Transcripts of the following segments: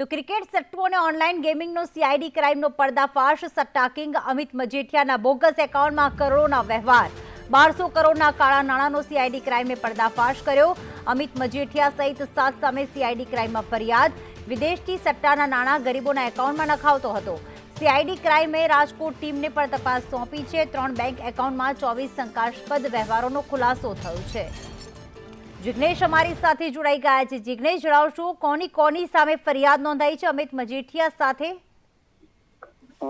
તો ક્રિકેટ સટ્ટો અને online ગેમિંગનો CID ક્રાઇમનો પર્દાફાશ સટ્ટા કિંગ અમિત મજીઠિયાના બોગસ એકાઉન્ટમાં કરોડોના વ્યવહાર. બારસો કરોડના કાળા નાણાંનો સીઆઈડી ક્રાઇમે પર્દાફાશ કર્યો. અમિત મજીઠિયા સહિત સાત સામે સીઆઈડી ક્રાઇમમાં ફરિયાદ. વિદેશથી સટ્ટાના નાણાં ગરીબોના એકાઉન્ટમાં નખાવતો હતો. સીઆઈડી ક્રાઇમે રાજકોટ ટીમને પણ તપાસ સોંપી છે. ત્રણ બેંક એકાઉન્ટમાં ચોવીસ શંકાસ્પદ વ્યવહારોનો ખુલાસો થયો છે. જિગ્નેશ અમારી સાથે જોડાઈ ગયા છે. જિગ્નેશ, જણાવશો, કોની કોની સામે ફરિયાદ નોંધાઈ છે? અમિત મજેઠિયા સાથે?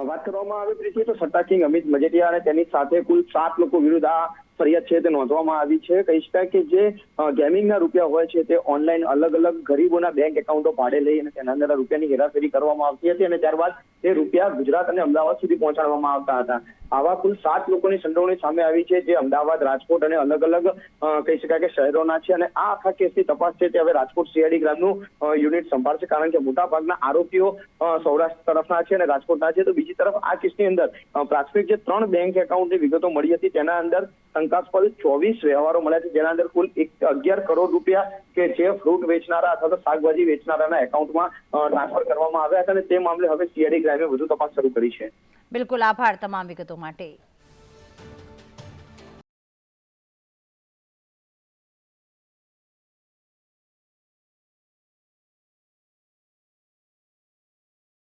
વાત કરવામાં આવે છે તો સટ્ટા કિંગ અમિત મજેટિયા અને તેની સાથે કુલ સાત લોકો વિરુદ્ધ આ ફરિયાદ છે તે નોંધવામાં આવી છે. કહી શકાય કે જે ગેમિંગના રૂપિયા હોય છે તે ઓનલાઈન અલગ અલગ ગરીબોના બેંક એકાઉન્ટો ભાડે લઈ અને તેના અંદર રૂપિયાની હેરાફેરી કરવામાં આવતી હતી અને ત્યારબાદ તે રૂપિયા ગુજરાત અને અમદાવાદ સુધી પહોંચાડવામાં આવતા હતા. આવા કુલ સાત લોકોની સંડોવણી સામે આવી છે જે અમદાવાદ, રાજકોટ અને અલગ અલગ કહી શકાય કે શહેરોના છે અને આ આખા કેસની તપાસ છે તે હવે રાજકોટ સીઆઈડી ગ્રામનું યુનિટ સંભાળશે કારણ કે મોટાભાગના આરોપીઓ સૌરાષ્ટ્ર તરફના છે અને રાજકોટના છે. તો બીજી તરફ આ કેસની અંદર પ્રાથમિક જે ત્રણ બેંક એકાઉન્ટની વિગતો મળી હતી તેના અંદર શંકાસ્પદ ચોવીસ વ્યવહારો મળ્યા છે, જેના અંદર કુલ એક અગિયાર કરોડ રૂપિયા કે જે ફ્રૂટ વેચનારા અથવા તો શાકભાજી વેચનારાના એકાઉન્ટમાં ટ્રાન્સફર કરવામાં આવ્યા હતા અને તે મામલે હવે સીઆઈડી ક્રાઇમે વધુ તપાસ શરૂ કરી છે. બિલકુલ આભાર તમામ વિગતો માટે.